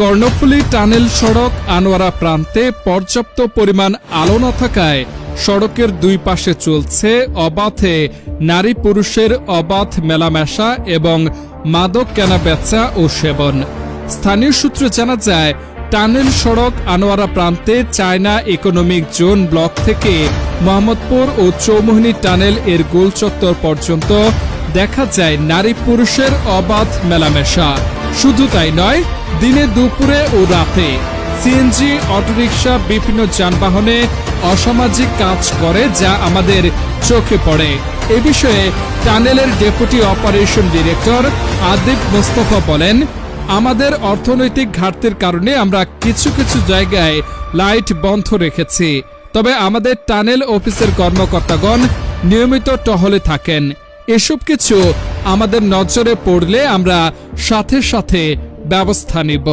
Karnaphuli tunnel সড়ক আনোয়ারা প্রান্তে পর্যাপ্ত পরিমাণ আলো না থাকায় সড়কের দুই পাশে চলছে অবাধে নারী পুরুষের অবাধ মেলামেশা এবং মাদক কেনা বেচা ও সেবন। স্থানীয় সূত্রে জানা যায়, টানেল সড়ক আনোয়ারা প্রান্তে চায়না ইকোনমিক জোন ব্লক থেকে মোহাম্মদপুর ও চৌমোহনী টানেল এর গোল চত্বর পর্যন্ত দেখা যায় নারী পুরুষের অবাধ মেলামেশা। শুধু তাই নয় দিনে দুপুরে ও রাতে সিএনজি অটোরিকশা, বিভিন্ন যানবাহনে অসামাজিক কাজ করে যা আমাদের চোখে পড়ে। এ বিষয়ে টানেলের deputy operation director Adib Mostafa বলেন, আমাদের অর্থনৈতিক ঘাটতির কারণে আমরা কিছু কিছু জায়গায় লাইট বন্ধ রেখেছি। তবে আমাদের টানেল অফিসের কর্মকর্তাগণ নিয়মিত টহলে থাকেন। এসব কিছু আমাদের নজরে পড়লে আমরা সাথে সাথে ব্যবস্থা নিব